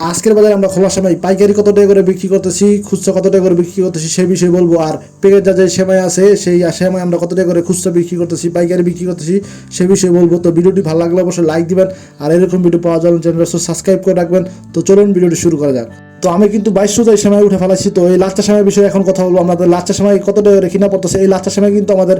আজকের বাজারে আমরা খোলার সময় পাইকারি কত টাকা করে বিক্রি করতেছি, খুচরা কত টাকা করে বিক্রি করতেছি সে বিষয়ে বলব। আর প্যাকেট যা যে সেমাই আছে, সেই সেমাই আমরা কত টাকা করে খুচরা বিক্রি করতেছি, পাইকারি বিক্রি করতেছি সে বিষয়ে বলব। তো ভিডিওটি ভালো লাগলে অবশ্যই লাইক দিবেন। আর এরকম ভিডিও পাওয়া যাবে চ্যানেল সাবস্ক্রাইব করে রাখবেন। তো চলুন ভিডিওটি শুরু করা যাক। তো আমি কিন্তু বাইশ রোজায় সময় উঠে ফেলাচ্ছি তো এই লাচ্চা সময় বিষয়ে এখন কথা বলব। আমাদের লাচ্চা সময় কত টাকা কিনা পড়তেছে, এই লাচ্চা সময় কিন্তু আমাদের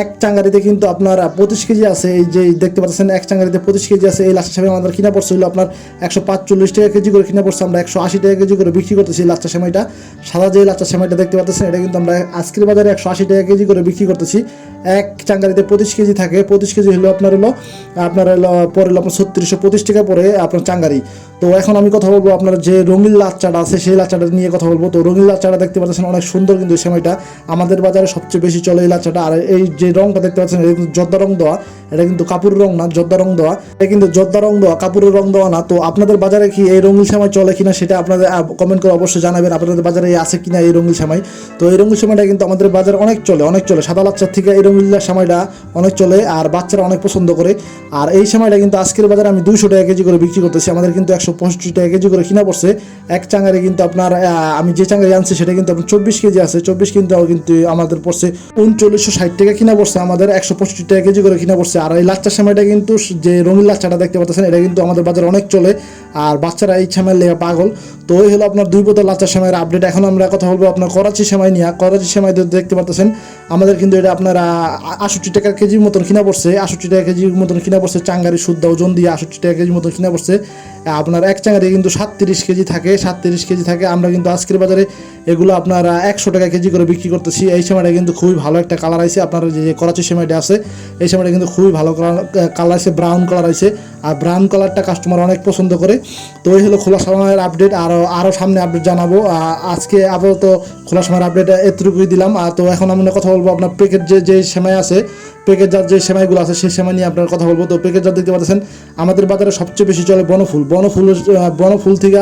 এক চাঙ্গারিতে কিন্তু আপনার পঁচিশ কেজি আছে, এই যে দেখতে পাচ্ছেন এক চাঙ্গারিতে পঁচিশ কেজি আছে, এই লাচ্চা সময় আমাদের কিনা পড়ছে হলো আপনার একশো পাঁচচল্লিশ টাকা কেজি করে কিনা পড়ছে, আমরা একশো আশি টাকা কেজি করে বিক্রি করতেছি এই লাচ্চা সময়টা। সাদা যে লাচ্চা সময়টা দেখতে পাচ্ছেন, এটা কিন্তু আমরা আজকের বাজারে একশো আশি টাকা কেজি করে বিক্রি করতেছি। এক চাঙ্গারিতে পঁচিশ কেজি থাকে, পঁচিশ কেজি হলো আপনার হলো আপনার হলো, পরে হলো আপনার ছত্রিশশো পঁচিশ টাকা পরে আপনার চাঙ্গারি। তো এখন আমি কথা বলব আপনার যে রঙিন লাচ্চাটা আছে, সেই লাচ্চাটা নিয়ে কথা বলব। তো রঙিন লাচ্চাটা দেখতে পাচ্ছেন অনেক সুন্দর কিন্তু সময়টা। আমাদের বাজারে সবচেয়ে বেশি চলে এই লাচ্চাটা। আর এই যে রংটা দেখতে পাচ্ছেন, এটা কিন্তু জর্দা রং দেওয়া। এটা কিন্তু কাপড়ের রং না, জর্দা রং দেওয়া। এটা কিন্তু জর্দা রং দেওয়া, কাপড়ের রং দেওয়া না। তো আপনাদের বাজারে কি এই রঙিন সময় চলে কিনা সেটা আপনাদের কমেন্ট করে অবশ্যই জানাবেন, আপনাদের বাজারে আছে কিনা এই রঙিন সময় তো এই রঙিন সময়টা কিন্তু আমাদের বাজারে অনেক চলে অনেক চলে। সাদা লাচ্চার থেকে এই রঙিন সময়টা অনেক চলে, আর বাচ্চারা অনেক পছন্দ করে। আর এই সময়টা কিন্তু আজকের বাজারে আমি দুইশো টাকা কেজি করে বিক্রি করতেছি। আমাদের কিন্তু একশো পঁয়ষট্টি টাকা কেজি করে কিনা পড়ছে, এক চাঙারে কিন্তু আপনার আমি যে চাঙারে আনছি সেটা কিন্তু আপনার চব্বিশ কেজি আছে, চব্বিশ কিন্তু কিন্তু আমাদের পড়ছে উনচল্লিশশো ষাট টাকা কিনা পড়ছে, আমাদের একশো পঁয়ষট্টি টাকা কেজি করে কিনা পড়ছে। আর এই লাচ্চার সময়টা কিন্তু, যে রঙিন লাচ্চাটা দেখতে পাচ্ছেন, এটা কিন্তু আমাদের বাজারে অনেক চলে। আর বাচ্চারা এই সময় লেগে পাগল। তো ওই হলো আপনার দুই বোতল লাচ্চার সময়ের আপডেট এখন আমরা কথা বলব আপনার করাচি সেমাই নিয়ে। করাচি সময় দেখতে পাচ্ছেন আমাদের কিন্তু এটা আপনার আষট্টি টাকা কেজির মতন কিনা পড়ছে। আষট্টি টাকা কেজির মতন কিনা পড়ছে, চাঙ্গারি শুদ্ধ ওজন দিয়ে আষট্টি টাকা কেজির মতন কিনা পড়ছে। আপনার এক চাঙ্গারি কিন্তু সাতত্রিশ কেজি থাকে, সাতত্রিশ কেজি থাকে। আমরা কিন্তু আজকের বাজারে এগুলো আপনার একশো টাকা কেজি করে বিক্রি করতেছি। এই সময়টা কিন্তু খুবই ভালো একটা কালার আছে আপনার যে করাচি সময়টা আছে, এই সময়টা কিন্তু খুবই ভালো কালার আছে ব্রাউন কালার আছে আর ব্রাউন কালারটা কাস্টমার অনেক পছন্দ করে। তো এই হলো খোলা সময়ের আপডেট আরও আরও সামনে আপডেট জানাব। আজকে আপাতত খোলা সময়ের আপডেট এতটুকুই দিলাম। তো এখন আমরা কথা বলব আপনার প্যাকেট যে যে সেমাই আছে প্যাকেট যার যে সেমাইগুলো আছে, সেই সেমাই নিয়ে আপনার কথা বলব। তো প্যাকেট যার দেখতে পাচ্ছেন, আমাদের বাজারে সবচেয়ে বেশি চলে বনফুল। বনফুল বনফুল থেকে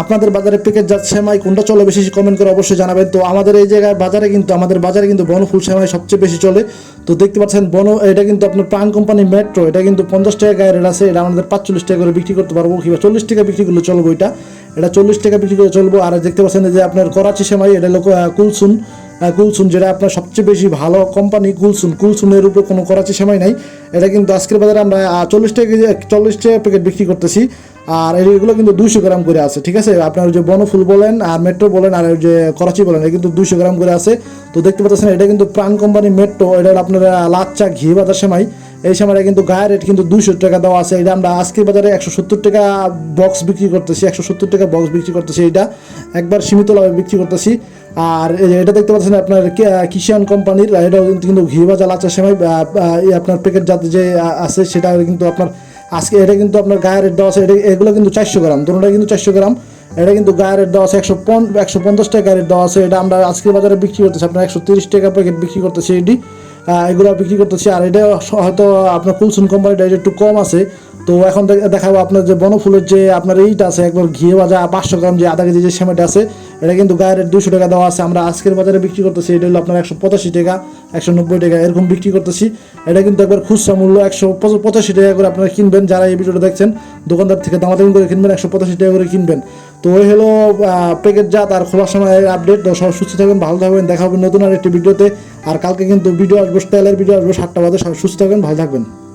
আপনাদের বাজারে প্যাকেট যার সেমাই কোনটা চলে বেশি কমেন্ট করে অবশ্যই জানাবেন। তো আমাদের এই জায়গায় বাজারে কিন্তু, আমাদের বাজারে কিন্তু বনফুল সেমাই সবচেয়ে বেশি চলে। তো দেখতে পাচ্ছেন, বন, এটা কিন্তু আপনার প্রাণ কোম্পানি মেট্রো এটা কিন্তু পঞ্চাশ টাকা গায়ে রেট আছে, এটা আমাদের পাঁচচল্লিশ টাকা করে বিক্রি করতে পারব। কিংবা চল্লিশ টাকা বিক্রি করলে চলবো এটা। এটা চল্লিশ টাকা বিক্রি করে চলবো। আর দেখতে পাচ্ছেন যে আপনার করাচি সেমাই, এটা লোক কুলসুন কুলসুন যেটা আপনার সবচেয়ে বেশি ভালো কোম্পানি কুলসুন কুলসুনের উপরে কোনো করাচি সেমাই নাই। এটা কিন্তু আজকের বাজারে আমরা চল্লিশ টাকা চল্লিশ টাকা প্যাকেট বিক্রি করতেছি। আর এগুলো কিন্তু দুইশো গ্রাম করে আছে, ঠিক আছে? আপনার যে বনফুল বলেন আর মেট্রো বলেন আর যে করাচি বলেন এটা কিন্তু দুইশো গ্রাম করে আছে। তো দেখতে পাচ্ছেন, এটা কিন্তু প্রাণ কোম্পানি মেট্রো, এটা আপনার লাচ্চা ঘি বাজার সেমাই। এই সময়টা কিন্তু গায়ের রেট কিন্তু দুইশো টাকা দেওয়া আছে। এটা আমরা আজকের বাজারে একশো সত্তর টাকা বক্স বিক্রি করতেছি, একশো সত্তর টাকা বক্স বিক্রি করতেছি এটা। একবার সীমিত লাভে বিক্রি করতেছি। আর এটা দেখতে পাচ্ছেন আপনার কিষান কোম্পানির, এটাও কিন্তু ঘি ভাজা লাচ্চার সময় আপনার প্যাকেট যাতে যে আছে সেটা কিন্তু আপনার আজকে এটা কিন্তু আপনার গায়ের রেট দেওয়া আছে, এটা এগুলো কিন্তু চারশো গ্রাম, দুটোটা কিন্তু চারশো গ্রাম। এটা কিন্তু গায়ের রেট দেওয়া আছে একশো পন একশো পঞ্চাশ টাকা রেট দেওয়া আছে। এটা আমরা আজকের বাজারে বিক্রি করতেছি, আপনার একশো তিরিশ টাকা প্যাকেট বিক্রি করতেছি এটি। এগুলো বিক্রি করতেছি। আর এটা হয়তো আপনার কুলসুন কোম্পানিটা এটা একটু কম আছে। তো এখন দেখাবো আপনার যে বনফুলের যে আপনার এইটা আছে, একবার ঘিয়ে বাজা পাঁচশো গ্রাম যে আধা কেজি যে সেমাইটা আছে, এটা কিন্তু গায়ের দুশো টাকা দেওয়া আছে। আমরা আজকের বাজারে বিক্রি করতেছি, এটা হলো আপনার একশো পঁচাশি টাকা, একশো নব্বই টাকা, এরকম বিক্রি করতেছি। এটা কিন্তু একবার খুচরা মূল্য একশো পঁচ- পঁচাশি টাকা করে আপনারা কিনবেন, যারা এই ভিডিওটা দেখছেন, দোকানদার থেকে দামাদামি করে কিনবেন, একশো পঁচাশি টাকা করে কিনবেন। তো ওই হলো প্যাকেট জাত, আর খোলার সময় আপডেট সব সুস্থ থাকবেন, ভালো থাকবেন, দেখা হবে নতুন আর একটি ভিডিওতে। আর কালকে কিন্তু ভিডিও আসব, স্টাইলের ভিডিও আসব, সাতটা বাজে সুস্থ থাকবেন, ভালো থাকবেন।